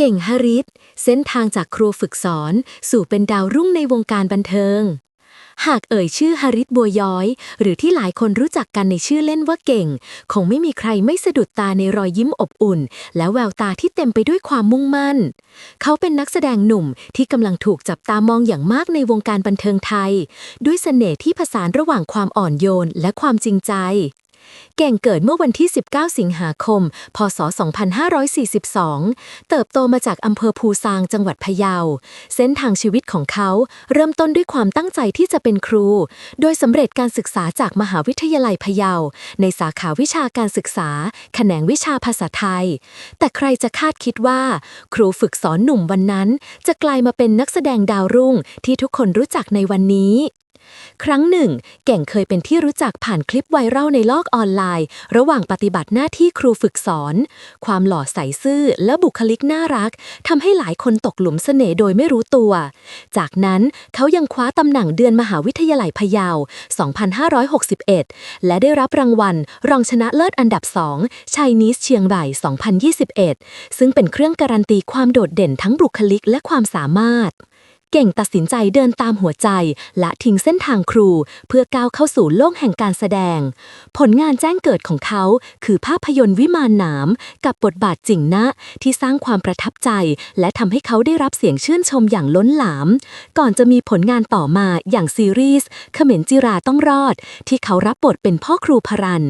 เก่งฮาริสเส้นทางจากครูฝึกสอน สู่เป็นดาวรุ่งในวงการบันเทิง หากเอ่ยชื่อฮาริสบัวย้อย หรือที่หลายคนรู้จักกันในชื่อเล่นว่าเก่ง คงไม่มีใครไม่สะดุดตาในรอยยิ้มอบอุ่น และแววตาที่เต็มไปด้วยความมุ่งมั่น เขาเป็นนักแสดงหนุ่มที่กำลังถูกจับตามองอย่างมากในวงการบันเทิงไทย ด้วยเสน่ห์ที่ผสานระหว่างความอ่อนโยนและความจริงใจ เก่งเกิดเมื่อวันที่ 19 สิงหาคม พศ 2542 เติบโตมาจากอำเภอภูซางจังหวัดพะเยา เส้นทางชีวิตของเขาเริ่มต้นด้วยความตั้งใจที่จะเป็นครู โดยสำเร็จการศึกษาจากมหาวิทยาลัยพะเยา ในสาขาวิชาการศึกษา แขนงวิชาภาษาไทย แต่ใครจะคาดคิดว่า ครูฝึกสอนหนุ่มวันนั้น จะกลายมาเป็นนักแสดงดาวรุ่งที่ทุกคนรู้จักในวันนี้ ครั้งหนึ่ง เก่งเคยเป็นที่รู้จักผ่านคลิปไวรัลในโลกออนไลน์ ระหว่างปฏิบัติหน้าที่ครูฝึกสอน ความหล่อใสซื่อและบุคลิกน่ารักทำให้หลายคนตกหลุมเสน่ห์โดยไม่รู้ตัว จากนั้นเขายังคว้าตำแหน่งเดือนมหาวิทยาลัยพะเยา 2561 และได้รับรางวัล รองชนะเลิศอันดับ2ชัยนิสเชียงใหม่2021 ซึ่งเป็นเครื่องการันตีความโดดเด่นทั้งบุคลิกและความสามารถ เก่งตัดสินใจเดินตามหัวใจ และทิ้งเส้นทางครู เพื่อก้าวเข้าสู่โลกแห่งการแสดง ผลงานแจ้งเกิดของเขา คือภาพยนตร์วิมานหนาม กับบทบาทจริงนะ ที่สร้างความประทับใจ และทำให้เขาได้รับเสียงชื่นชมอย่างล้นหลาม ก่อนจะมีผลงานต่อมาอย่างซีรีส์เขมรจิราต้องรอด ที่เขารับบทเป็นพ่อครูพรัน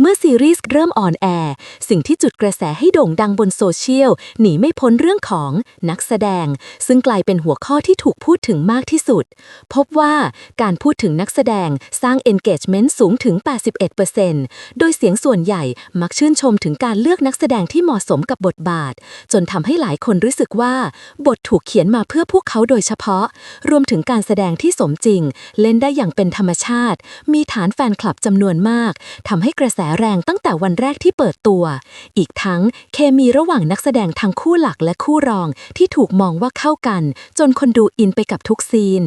เมื่อซีรีส์เริ่มออนแอร์สิ่งที่จุดกระแสให้โด่งดังบนโซเชียลหนีไม่พ้นเรื่องของนักแสดง ซึ่งกลายเป็นหัวข้อที่ถูกพูดถึงมากที่สุด พบว่าการพูดถึงนักแสดงสร้าง engagement สูงถึง 81%โดยเสียงส่วนใหญ่มักชื่นชมถึงการเลือกนักแสดงที่เหมาะสมกับบทบาท จนทำให้หลายคนรู้สึกว่า บทถูกเขียนมาเพื่อพวกเขาโดยเฉพาะ รวมถึงการแสดงที่สมจริง เล่นได้อย่างเป็นธรรมชาติ มีฐานแฟนคลับจำนวนมากทำให้กระแสแรงตั้งแต่วันแรกที่เปิดตัว อีกทั้งเคมีระหว่างนักแสดงทั้งคู่หลักและคู่รองที่ถูกมองว่าเข้ากัน จนคนดูอินไปกับทุกซีน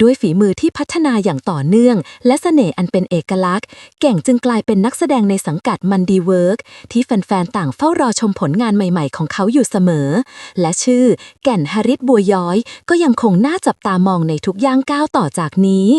ด้วยฝีมือที่พัฒนาอย่างต่อเนื่อง และเสน่ห์อันเป็นเอกลักษณ์ เก่งจึงกลายเป็นนักแสดงในสังกัดมันดีเวิร์กที่แฟนๆ ต่างเฝ้ารอชมผลงานใหม่ๆ ของเขาอยู่เสมอ และชื่อแก่นฮาริสบัวย้อย ก็ยังคงน่าจับตามองในทุกย่างก้าวต่อจากนี้